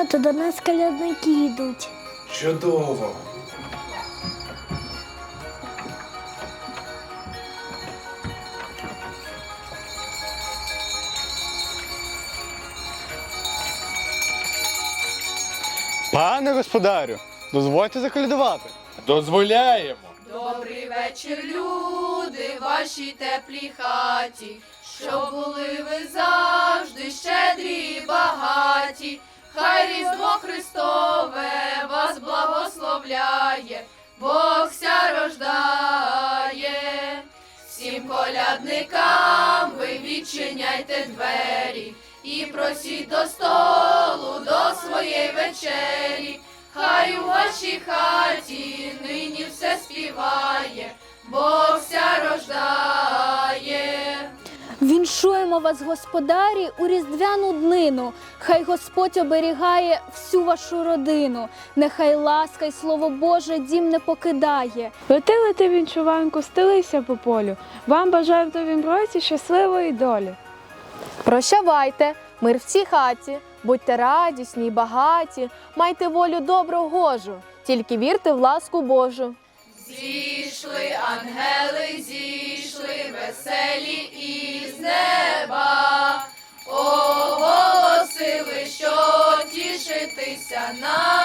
Тато, до нас калядники йдуть. Чудово. Пане господарю, дозвольте заколядувати. Дозволяємо. Добрий вечір, люди, вашій теплій хаті, щоб були ви завжди щедрі і багаті. Хай Різдво Христове вас благословляє, Бог ся рождає. Всім колядникам ви відчиняйте двері і просіть до столу до своєї вечері. Хай у вашій хаті Віншуємо вас, господарі, у різдвяну днину. Хай Господь оберігає всю вашу родину. Нехай ласка й слово Боже дім не покидає. Лети, лети, вінчуванку, стелися по полю. Вам бажаю в новім році щасливої долі. Прощавайте, мир в цій хаті, будьте радісні й багаті, майте волю добру гожу, тільки вірте в ласку Божу. Зійшли ангели, зійшли веселі на